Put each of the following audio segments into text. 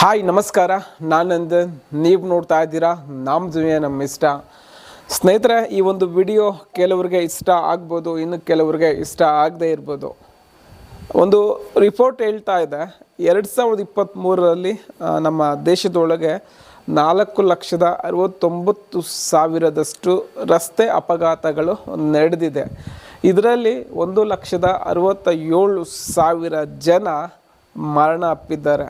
Hi, ನಮಸ್ಕಾರ. ನಾನು ನಂದನ್. ನೀವು ನೋಡ್ತಾ ಇದ್ದೀರಾ? ನಮ್ಮ ಜುವೆ ನಮ್ಮ ಇಷ್ಟ. ಸ್ನೇಹಿತರೆ, ಈ ಒಂದು ವಿಡಿಯೋ ಕೆಲವರಿಗೆ ಇಷ್ಟ ಆಗ್ಬೋದು, ಇನ್ನು ಕೆಲವರಿಗೆ ಇಷ್ಟ ಆಗದೇ ಇರ್ಬೋದು. ಒಂದು ರಿಪೋರ್ಟ್ ಹೇಳ್ತಾ ಇದೆ. ಎರಡು ಸಾವಿರದ ಇಪ್ಪತ್ತ್ಮೂರರಲ್ಲಿ ನಮ್ಮ ದೇಶದೊಳಗೆ ನಾಲ್ಕು ಲಕ್ಷದ ಅರವತ್ತೊಂಬತ್ತು ಸಾವಿರದಷ್ಟು ರಸ್ತೆ ಅಪಘಾತಗಳು ನಡೆದಿದೆ. ಇದರಲ್ಲಿ ಒಂದು ಲಕ್ಷದ ಅರವತ್ತ ಏಳು ಸಾವಿರ ಜನ ಮರಣ ಅಪ್ಪಿದ್ದಾರೆ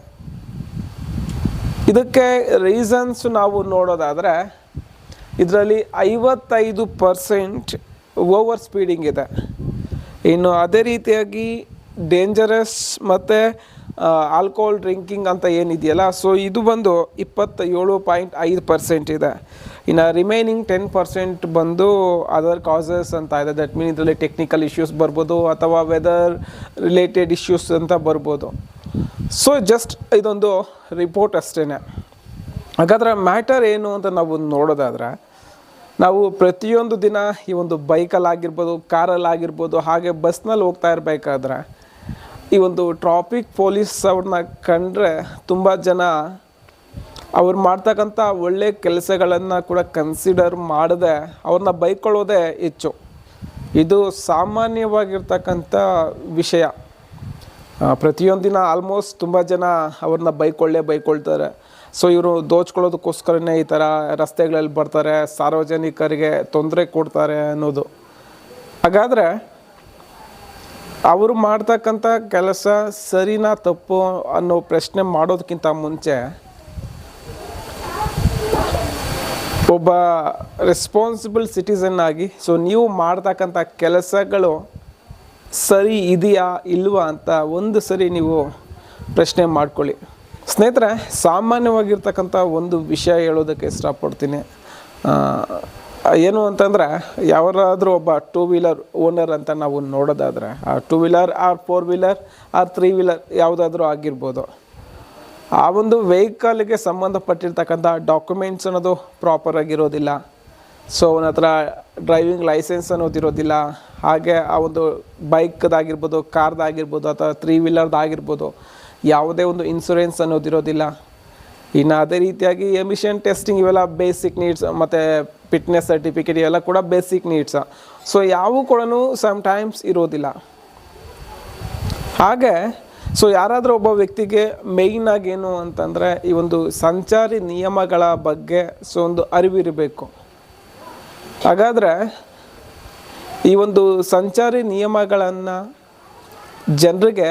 ಇದಕ್ಕೆ ರೀಸನ್ಸ್ ನಾವು ನೋಡೋದಾದರೆ, ಇದರಲ್ಲಿ ಐವತ್ತೈದು ಪರ್ಸೆಂಟ್ ಓವರ್ ಸ್ಪೀಡಿಂಗ್ ಇದೆ. ಇನ್ನು ಅದೇ ರೀತಿಯಾಗಿ ಡೇಂಜರಸ್ ಮತ್ತು ಆಲ್ಕೋಹಾಲ್ ಡ್ರಿಂಕಿಂಗ್ ಅಂತ ಏನಿದೆಯಲ್ಲ ಸೊ ಇದು ಬಂದು ಇಪ್ಪತ್ತೇಳು ಪಾಯಿಂಟ್ ಐದು ಪರ್ಸೆಂಟ್ ಇದೆ. ಇನ್ನು ರಿಮೈನಿಂಗ್ ಟೆನ್ ಪರ್ಸೆಂಟ್ ಬಂದು ಅದರ್ ಕಾಸಸ್ ಅಂತ ಇದೆ. ದಟ್ ಮೀನ್ ಇದರಲ್ಲಿ ಟೆಕ್ನಿಕಲ್ ಇಶ್ಯೂಸ್ ಬರ್ಬೋದು, ಅಥವಾ ವೆದರ್ ರಿಲೇಟೆಡ್ ಇಶ್ಯೂಸ್ ಅಂತ ಬರ್ಬೋದು. ಸೊ ಜಸ್ಟ್ ಇದೊಂದು ರಿಪೋರ್ಟ್ ಅಷ್ಟೇ ಹಾಗಾದ್ರೆ ಮ್ಯಾಟರ್ ಏನು ಅಂತ ನಾವು ನೋಡೋದಾದ್ರೆ, ನಾವು ಪ್ರತಿಯೊಂದು ದಿನ ಈ ಒಂದು ಬೈಕಲ್ಲಾಗಿರ್ಬೋದು ಕಾರಲ್ಲಾಗಿರ್ಬೋದು ಹಾಗೆ ಬಸ್ನಲ್ಲಿ ಹೋಗ್ತಾ ಇರಬೇಕಾದ್ರೆ, ಈ ಒಂದು ಟ್ರಾಫಿಕ್ ಪೊಲೀಸ್ ಅವ್ರನ್ನ ಕಂಡ್ರೆ ತುಂಬ ಜನ ಅವ್ರು ಮಾಡ್ತಕ್ಕಂಥ ಒಳ್ಳೆ ಕೆಲಸಗಳನ್ನು ಕೂಡ ಕನ್ಸಿಡರ್ ಮಾಡದೆ ಅವ್ರನ್ನ ಬೈಕೊಳ್ಳೋದೇ ಹೆಚ್ಚು. ಇದು ಸಾಮಾನ್ಯವಾಗಿರ್ತಕ್ಕಂಥ ವಿಷಯ. ಪ್ರತಿಯೊಂದು ದಿನ ಆಲ್ಮೋಸ್ಟ್ ತುಂಬ ಜನ ಅವ್ರನ್ನ ಬೈಕೊಳ್ಳೆ, ಬೈಕೊಳ್ತಾರೆ. ಸೊ ಇವರು ದೋಚ್ಕೊಳ್ಳೋದಕ್ಕೋಸ್ಕರನೇ ಈ ಥರ ರಸ್ತೆಗಳಲ್ಲಿ ಬರ್ತಾರೆ, ಸಾರ್ವಜನಿಕರಿಗೆ ತೊಂದರೆ ಕೊಡ್ತಾರೆ ಅನ್ನೋದು. ಹಾಗಾದರೆ, ಅವರು ಮಾಡ್ತಕ್ಕಂಥ ಕೆಲಸ ಸರಿನಾ ತಪ್ಪು ಅನ್ನೋ ಪ್ರಶ್ನೆ ಮಾಡೋದಕ್ಕಿಂತ ಮುಂಚೆ, ಒಬ್ಬ ರೆಸ್ಪಾನ್ಸಿಬಲ್ ಸಿಟಿಸನ್ ಆಗಿ ಸೊ ನೀವು ಮಾಡ್ತಕ್ಕಂಥ ಕೆಲಸಗಳು ಸರಿ ಇದೆಯಾ ಇಲ್ವಾ ಅಂತ ಒಂದು ಸರಿ ನೀವು ಪ್ರಶ್ನೆ ಮಾಡ್ಕೊಳ್ಳಿ. ಸ್ನೇಹಿತರೆ, ಸಾಮಾನ್ಯವಾಗಿರ್ತಕ್ಕಂಥ ಒಂದು ವಿಷಯ ಹೇಳೋದಕ್ಕೆ ಇಷ್ಟಪಡ್ತೀನಿ. ಏನು ಅಂತಂದರೆ ಯಾರಾದರೂ ಒಬ್ಬ ಟೂ ವೀಲರ್ ಓನರ್ ಅಂತ ನಾವು ನೋಡೋದಾದರೆ, ಆ two wheeler or four wheeler or three wheeler ಯಾವುದಾದ್ರೂ ಆಗಿರ್ಬೋದು. ಆ ಒಂದು ವೆಹಿಕಲ್ಗೆ ಸಂಬಂಧಪಟ್ಟಿರ್ತಕ್ಕಂಥ ಡಾಕ್ಯುಮೆಂಟ್ಸ್ ಅನ್ನೋದು ಪ್ರಾಪರ್ ಆಗಿರೋದಿಲ್ಲ. ಸೊ ಅವನ ಹತ್ರ ಡ್ರೈವಿಂಗ್ ಲೈಸೆನ್ಸ್ ಅನ್ನೋದಿರೋದಿಲ್ಲ ಹಾಗೆ ಆ ಒಂದು ಬೈಕ್ದಾಗಿರ್ಬೋದು, ಕಾರ್ದಾಗಿರ್ಬೋದು ಅಥವಾ ತ್ರೀ ವೀಲರ್ದಾಗಿರ್ಬೋದು ಯಾವುದೇ ಒಂದು ಇನ್ಸೂರೆನ್ಸ್ ಅನ್ನೋದಿರೋದಿಲ್ಲ ಇನ್ನು ಅದೇ ರೀತಿಯಾಗಿ ಎಮಿಷನ್ ಟೆಸ್ಟಿಂಗ್ ಇವೆಲ್ಲ ಬೇಸಿಕ್ ನೀಡ್ಸ್ ಮತ್ತು ಫಿಟ್ನೆಸ್ ಸರ್ಟಿಫಿಕೇಟ್ ಇವೆಲ್ಲ ಕೂಡ ಬೇಸಿಕ್ ನೀಡ್ಸ ಸೊ ಯಾವು ಕೂಡ ಸಮ್ ಟೈಮ್ಸ್ ಇರೋದಿಲ್ಲ. ಹಾಗೆ ಸೊ ಯಾರಾದರೂ ಒಬ್ಬ ವ್ಯಕ್ತಿಗೆ ಮೇಯ್ನಾಗೇನು ಅಂತಂದರೆ ಈ ಒಂದು ಸಂಚಾರಿ ನಿಯಮಗಳ ಬಗ್ಗೆ ಸೊ ಒಂದು ಅರಿವಿರಬೇಕು. ಹಾಗಾದರೆ ಈ ಒಂದು ಸಂಚಾರಿ ನಿಯಮಗಳನ್ನು ಜನರಿಗೆ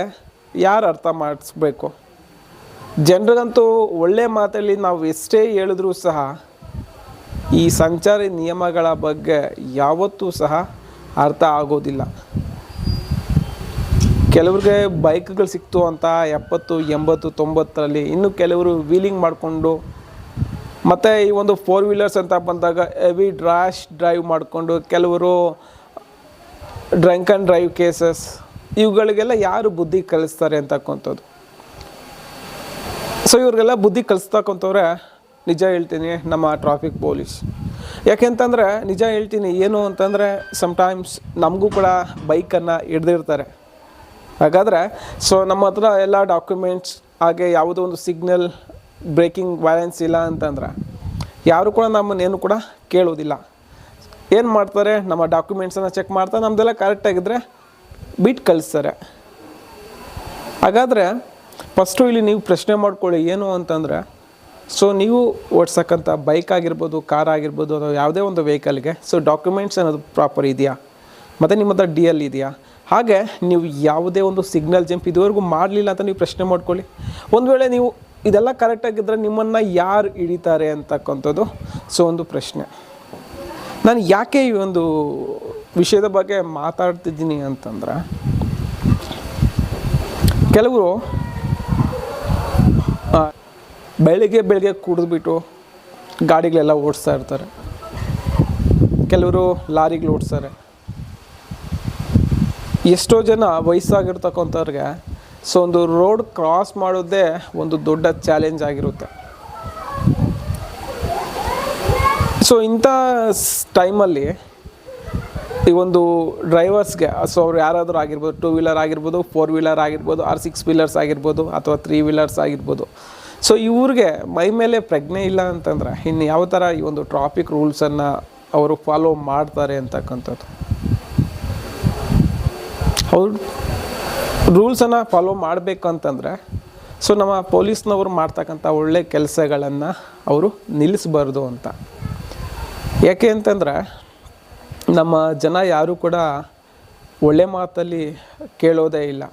ಯಾರು ಅರ್ಥ ಮಾಡಿಸ್ಬೇಕು? ಜನರಿಗಂತೂ ಒಳ್ಳೆ ಮಾತಲ್ಲಿ ನಾವು ಎಷ್ಟೇ ಹೇಳಿದ್ರೂ ಸಹ ಈ ಸಂಚಾರಿ ನಿಯಮಗಳ ಬಗ್ಗೆ ಯಾವತ್ತೂ ಸಹ ಅರ್ಥ ಆಗೋದಿಲ್ಲ. ಕೆಲವ್ರಿಗೆ ಬೈಕ್ಗಳು ಸಿಕ್ತು ಅಂತ ಎಪ್ಪತ್ತು, ಎಂಬತ್ತು, ತೊಂಬತ್ತರಲ್ಲಿ ಇನ್ನು ಕೆಲವರು ವೀಲಿಂಗ್ ಮಾಡಿಕೊಂಡು ಮತ್ತು ಈ ಒಂದು ಫೋರ್ ವೀಲರ್ಸ್ ಅಂತ ಬಂದಾಗ ಹೆವಿ ಡ್ರಾಶ್ ಡ್ರೈವ್ ಮಾಡಿಕೊಂಡು ಕೆಲವರು ಡ್ರಂಕ್ ಆ್ಯಂಡ್ ಡ್ರೈವ್ ಕೇಸಸ್ ಇವುಗಳಿಗೆಲ್ಲ ಯಾರು ಬುದ್ಧಿ ಕಲಿಸ್ತಾರೆ ಅಂತಕ್ಕಂಥದ್ದು ಸೊ ಇವ್ರಿಗೆಲ್ಲ ಬುದ್ಧಿ ಕಲಿಸ್ತಕ್ಕಂಥವ್ರೆ ನಿಜ ಹೇಳ್ತೀನಿ ನಮ್ಮ ಟ್ರಾಫಿಕ್ ಪೊಲೀಸ್ ಯಾಕೆಂತಂದರೆ ನಿಜ ಹೇಳ್ತೀನಿ ಏನು ಅಂತಂದರೆ ಸಮ್ಟೈಮ್ಸ್ ನಮಗೂ ಕೂಡ ಬೈಕನ್ನು ಹಿಡ್ದಿರ್ತಾರೆ. ಹಾಗಾದರೆ ಸೊ ನಮ್ಮ ಹತ್ರ ಎಲ್ಲ ಡಾಕ್ಯುಮೆಂಟ್ಸ್ ಹಾಗೆ ಯಾವುದೋ ಒಂದು ಸಿಗ್ನಲ್ ಬ್ರೇಕಿಂಗ್ ವ್ಯಾಲೆನ್ಸ್ ಇಲ್ಲ ಅಂತಂದ್ರೆ, ಯಾರು ಕೂಡ ನಮ್ಮನ್ನೇನು ಕೂಡ ಕೇಳೋದಿಲ್ಲ. ಏನು ಮಾಡ್ತಾರೆ, ನಮ್ಮ ಡಾಕ್ಯುಮೆಂಟ್ಸನ್ನು ಚೆಕ್ ಮಾಡ್ತಾರೆ ನಮ್ಮದೆಲ್ಲ ಕರೆಕ್ಟಾಗಿದ್ದರೆ ಬಿಟ್ಟು ಕಳಿಸ್ತಾರೆ. ಹಾಗಾದರೆ ಫಸ್ಟು ಇಲ್ಲಿ ನೀವು ಪ್ರಶ್ನೆ ಮಾಡ್ಕೊಳ್ಳಿ, ಏನು ಅಂತಂದರೆ ಸೊ ನೀವು ಓಡಿಸಕ್ಕಂಥ ಬೈಕ್ ಆಗಿರ್ಬೋದು ಕಾರ್ ಆಗಿರ್ಬೋದು, ಅಥವಾ ಯಾವುದೇ ಒಂದು ವೆಹಿಕಲ್ಗೆ ಸೊ ಡಾಕ್ಯುಮೆಂಟ್ಸ್ ಅನ್ನೋದು ಪ್ರಾಪರ್ ಇದೆಯಾ? ಮತ್ತು ನಿಮ್ಮ ಹತ್ರ ಡಿ ಎಲ್ ಇದೆಯಾ? ಹಾಗೆ ನೀವು ಯಾವುದೇ ಒಂದು ಸಿಗ್ನಲ್ ಜಂಪ್ ಇದುವರೆಗೂ ಮಾಡಲಿಲ್ಲ ಅಂತ ನೀವು ಪ್ರಶ್ನೆ ಮಾಡ್ಕೊಳ್ಳಿ. ಒಂದು ವೇಳೆ ನೀವು ಇದೆಲ್ಲ ಕರೆಕ್ಟಾಗಿದ್ದರೆ ನಿಮ್ಮನ್ನು ಯಾರು ಹಿಡಿತಾರೆ ಅಂತಕ್ಕಂಥದ್ದು? ಸೊ ಒಂದು ಪ್ರಶ್ನೆ. ನಾನು ಯಾಕೆ ಈ ಒಂದು ವಿಷಯದ ಬಗ್ಗೆ ಮಾತಾಡ್ತಿದ್ದೀನಿ ಅಂತಂದ್ರೆ, ಕೆಲವರು ಬೆಳಿಗ್ಗೆ ಬೆಳಿಗ್ಗೆ ಕುಡಿದ್ಬಿಟ್ಟು ಗಾಡಿಗಳೆಲ್ಲ ಓಡಿಸ್ತಾ ಇರ್ತಾರೆ. ಕೆಲವರು ಲಾರಿಗಳು ಓಡಿಸ್ತಾರೆ. ಎಷ್ಟೋ ಜನ ವಯಸ್ಸಾಗಿರ್ತಕ್ಕಂಥವ್ರಿಗೆ ಸೊ ಒಂದು ರೋಡ್ ಕ್ರಾಸ್ ಮಾಡೋದೇ ಒಂದು ದೊಡ್ಡ ಚಾಲೆಂಜ್ ಆಗಿರುತ್ತೆ. ಸೊ ಇಂಥ ಟೈಮಲ್ಲಿ ಈ ಒಂದು ಡ್ರೈವರ್ಸ್ಗೆ ಸೊ ಅವ್ರು ಯಾರಾದರೂ ಆಗಿರ್ಬೋದು ಟೂ ವೀಲರ್ ಆಗಿರ್ಬೋದು ಫೋರ್ ವೀಲರ್ ಆಗಿರ್ಬೋದು ಆರ್ ಸಿಕ್ಸ್ ವೀಲರ್ಸ್ ಆಗಿರ್ಬೋದು, ಅಥವಾ ತ್ರೀ ವೀಲರ್ಸ್ ಆಗಿರ್ಬೋದು. ಸೊ ಇವ್ರಿಗೆ ಮೈ ಮೇಲೆ ಪ್ರಜ್ಞೆ ಇಲ್ಲ ಅಂತಂದರೆ ಇನ್ನು ಯಾವ ಥರ ಈ ಒಂದು ಟ್ರಾಫಿಕ್ ರೂಲ್ಸನ್ನು ಅವರು ಫಾಲೋ ಮಾಡ್ತಾರೆ ಅಂತಕ್ಕಂಥದ್ದು. ಅವ್ರು ರೂಲ್ಸನ್ನು ಫಾಲೋ ಮಾಡಬೇಕು ಅಂತಂದರೆ ಸೊ ನಮ್ಮ ಪೊಲೀಸ್ನವರು ಮಾಡ್ತಕ್ಕಂಥ ಒಳ್ಳೆ ಕೆಲಸಗಳನ್ನು ಅವರು ನಿಲ್ಲಿಸಬಾರ್ದು ಅಂತ. ಯಾಕೆ ಅಂತಂದರೆ, ನಮ್ಮ ಜನ ಯಾರೂ ಕೂಡ ಒಳ್ಳೆ ಮಾತಲ್ಲಿ ಕೇಳೋದೇ ಇಲ್ಲ.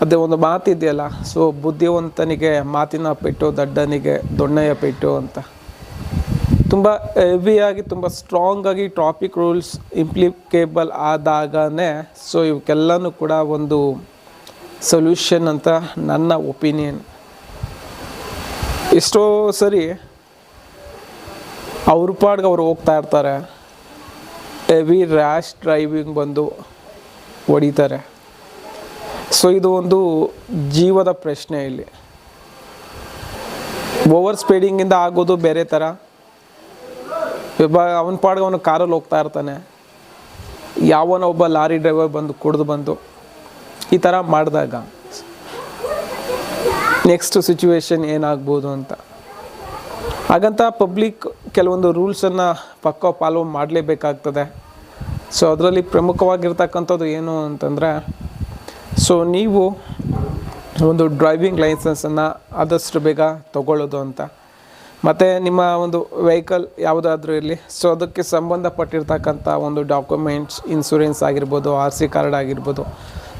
ಅದೇ ಒಂದು ಮಾತಿದೆಯಲ್ಲ ಸೊ ಬುದ್ಧಿವಂತನಿಗೆ ಮಾತಿನ ಪೆಟ್ಟು, ದಡ್ಡನಿಗೆ ದೊಣ್ಣೆಯ ಪೆಟ್ಟು ಅಂತ. ತುಂಬ ಹೆವಿಯಾಗಿ ತುಂಬ ಸ್ಟ್ರಾಂಗಾಗಿ ಟ್ರಾಫಿಕ್ ರೂಲ್ಸ್ ಇಂಪ್ಲಿಕೇಬಲ್ ಆದಾಗನೇ ಸೊ ಇವಕ್ಕೆಲ್ಲನೂ ಕೂಡ ಒಂದು ಸೊಲ್ಯೂಷನ್ ಅಂತ ನನ್ನ ಒಪಿನಿಯನ್ ಎಷ್ಟೋ ಸರಿ ಅವ್ರ ಪಾಡ್ಗೆ ಅವ್ರು ಹೋಗ್ತಾ ಇರ್ತಾರೆ. ಹೆವಿ ರ್ಯಾಶ್ ಡ್ರೈವಿಂಗ್ ಬಂದು ಹೊಡಿತಾರೆ. ಸೊ ಇದು ಒಂದು ಜೀವದ ಪ್ರಶ್ನೆ ಇಲ್ಲಿ. ಓವರ್ ಸ್ಪೀಡಿಂಗಿಂದ ಆಗೋದು ಬೇರೆ ಥರ. ಇವಾಗ ಅವನ ಪಾಡ್ಗೆ ಅವನು ಕಾರಲ್ಲಿ ಹೋಗ್ತಾ ಇರ್ತಾನೆ. ಯಾವನ ಒಬ್ಬ ಲಾರಿ ಡ್ರೈವರ್ ಬಂದು ಕುಡಿದು ಬಂದು ಈ ಥರ ಮಾಡಿದಾಗ ನೆಕ್ಸ್ಟ್ ಸಿಚುವೇಶನ್ ಏನಾಗ್ಬೋದು ಅಂತ. ಹಾಗಂತ ಪಬ್ಲಿಕ್ ಕೆಲವೊಂದು ರೂಲ್ಸನ್ನು ಪಕ್ಕ ಫಾಲೋ ಮಾಡಲೇಬೇಕಾಗ್ತದೆ. ಸೊ ಅದರಲ್ಲಿ ಪ್ರಮುಖವಾಗಿರ್ತಕ್ಕಂಥದ್ದು ಏನು ಅಂತಂದರೆ ಸೊ ನೀವು ಒಂದು ಡ್ರೈವಿಂಗ್ ಲೈಸೆನ್ಸನ್ನು ಆದಷ್ಟು ಬೇಗ ತಗೊಳ್ಳೋದು ಅಂತ. ಮತ್ತು ನಿಮ್ಮ ಒಂದು ವೆಹಿಕಲ್ ಯಾವುದಾದ್ರೂ ಇರಲಿ. ಸೊ ಅದಕ್ಕೆ ಸಂಬಂಧಪಟ್ಟಿರ್ತಕ್ಕಂಥ ಒಂದು ಡಾಕ್ಯುಮೆಂಟ್ಸ್ ಇನ್ಸೂರೆನ್ಸ್ ಆಗಿರ್ಬೋದು ಆರ್ ಸಿ ಕಾರ್ಡ್ ಆಗಿರ್ಬೋದು.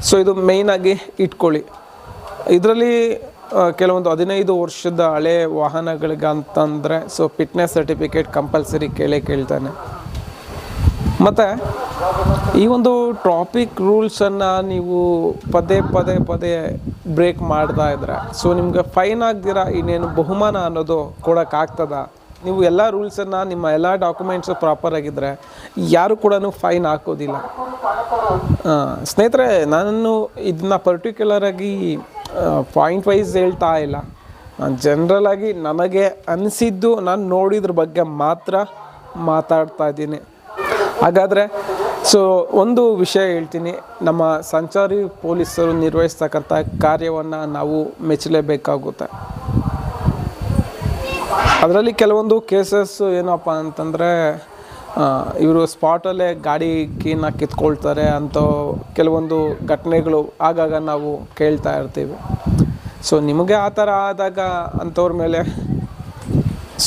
ಸೊ ಇದು ಮೇಯ್ನಾಗಿ ಇಟ್ಕೊಳ್ಳಿ. ಇದರಲ್ಲಿ ಕೆಲವೊಂದು ಹದಿನೈದು ವರ್ಷದ ಹಳೆ ವಾಹನಗಳಿಗಂತಂದರೆ ಸೊ ಫಿಟ್ನೆಸ್ ಸರ್ಟಿಫಿಕೇಟ್ ಕಂಪಲ್ಸರಿ ಕೇಳೇ ಕೇಳ್ತಾನೆ. ಮತ್ತು, ಈ ಒಂದು ಟ್ರಾಫಿಕ್ ರೂಲ್ಸನ್ನು ನೀವು ಪದೇ ಪದೇ ಪದೇ ಬ್ರೇಕ್ ಮಾಡ್ತಾ ಇದ್ರೆ. ಸೊ ನಿಮಗೆ ಫೈನ್ ಆಗ್ದಿರ? ಇನ್ನೇನು ಬಹುಮಾನ ಅನ್ನೋದು ಕೊಡೋಕ್ಕಾಗ್ತದ ನೀವು ಎಲ್ಲ ರೂಲ್ಸನ್ನು ನಿಮ್ಮ ಎಲ್ಲ ಡಾಕ್ಯುಮೆಂಟ್ಸು ಪ್ರಾಪರ್ ಆಗಿದ್ದರೆ ಯಾರು ಕೂಡ ಫೈನ್ ಹಾಕೋದಿಲ್ಲ. ಸ್ನೇಹಿತರೆ ನಾನು ಇದನ್ನ ಪರ್ಟಿಕ್ಯುಲರಾಗಿ ಪಾಯಿಂಟ್ ವೈಸ್ ಹೇಳ್ತಾ ಇಲ್ಲ. ನಾನು ಜನರಲ್ ಆಗಿ ನನಗೆ ಅನಿಸಿದ್ದು ನಾನು ನೋಡಿದ್ರ ಬಗ್ಗೆ ಮಾತ್ರ ಮಾತಾಡ್ತಾ ಇದ್ದೀನಿ. ಹಾಗಾದರೆ ಸೊ ಒಂದು ವಿಷಯ ಹೇಳ್ತೀನಿ. ನಮ್ಮ ಸಂಚಾರಿ ಪೊಲೀಸರು ನಿರ್ವಹಿಸ್ತಕ್ಕಂಥ ಕಾರ್ಯವನ್ನು ನಾವು ಮೆಚ್ಚಲೇಬೇಕಾಗುತ್ತೆ. ಅದರಲ್ಲಿ ಕೆಲವೊಂದು ಕೇಸಸ್ ಏನಪ್ಪ ಅಂತಂದರೆ ಇವರು ಸ್ಪಾಟಲ್ಲೇ ಗಾಡಿ ಕೀನ ಕಿತ್ಕೊಳ್ತಾರೆ ಅಂತ ಕೆಲವೊಂದು ಘಟನೆಗಳು ಆಗಾಗ ನಾವು ಕೇಳ್ತಾ ಇರ್ತೀವಿ. ಸೊ ನಿಮಗೆ ಆ ಥರ ಆದಾಗ ಅಂಥವ್ರ ಮೇಲೆ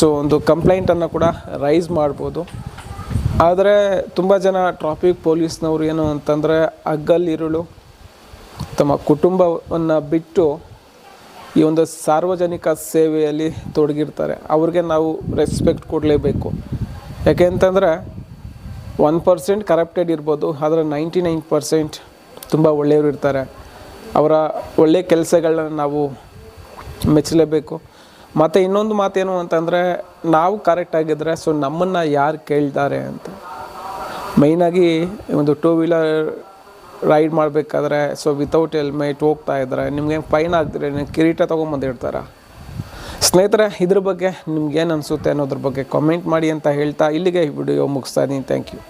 ಸೊ ಒಂದು ಕಂಪ್ಲೇಂಟನ್ನು ಕೂಡ ರೈಸ್ ಮಾಡ್ಬೋದು. ಆದರೆ ತುಂಬ ಜನ ಟ್ರಾಫಿಕ್ ಪೊಲೀಸ್ನವ್ರು ಏನು ಅಂತಂದರೆ ಹಗ್ಗಲ್ಲಿರುಳು ತಮ್ಮ ಕುಟುಂಬವನ್ನು ಬಿಟ್ಟು ಈ ಒಂದು ಸಾರ್ವಜನಿಕ ಸೇವೆಯಲ್ಲಿ ತೊಡಗಿರ್ತಾರೆ. ಅವ್ರಿಗೆ ನಾವು ರೆಸ್ಪೆಕ್ಟ್ ಕೊಡಲೇಬೇಕು. ಯಾಕೆ ಅಂತಂದರೆ ಒನ್ ಪರ್ಸೆಂಟ್ ಕರಪ್ಟೆಡ್ ಇರ್ಬೋದು, ಆದರೆ ನೈಂಟಿ ನೈನ್ ಪರ್ಸೆಂಟ್ ತುಂಬ ಒಳ್ಳೆಯವರು ಇರ್ತಾರೆ. ಅವರ ಒಳ್ಳೆಯ ಕೆಲಸಗಳನ್ನ ನಾವು ಮೆಚ್ಚಲೇಬೇಕು. ಮತ್ತು ಇನ್ನೊಂದು ಮಾತೇನು ಅಂತಂದರೆ, ನಾವು ಕರೆಕ್ಟ್ ಆಗಿದ್ದರೆ ಸೊ ನಮ್ಮನ್ನು ಯಾರು ಕೇಳ್ತಾರೆ ಅಂತ. ಮೈನಾಗಿ ಒಂದು ಟೂ ವೀಲರ್ ರೈಡ್ ಮಾಡಬೇಕಾದ್ರೆ ಸೊ ವಿತೌಟ್ ಹೆಲ್ಮೆಟ್ ಹೋಗ್ತಾ ಇದ್ದಾರೆ ನಿಮ್ಗೆ ಫೈನ್ ಆಗ್ತಿದ್ರೆ, ನೀವು ಕಿರೀಟ ತೊಗೊಂಬಂದಿರ್ತಾರ ಸ್ನೇಹಿತರೆ, ಇದ್ರ ಬಗ್ಗೆ ನಿಮ್ಗೆ ಏನು ಅನಿಸುತ್ತೆ ಅನ್ನೋದ್ರ ಬಗ್ಗೆ ಕಾಮೆಂಟ್ ಮಾಡಿ ಅಂತ ಹೇಳ್ತಾ ಇಲ್ಲಿಗೆ ವಿಡಿಯೋ ಮುಗಿಸ್ತಾ ಇದ್ದೀನಿ. Thank you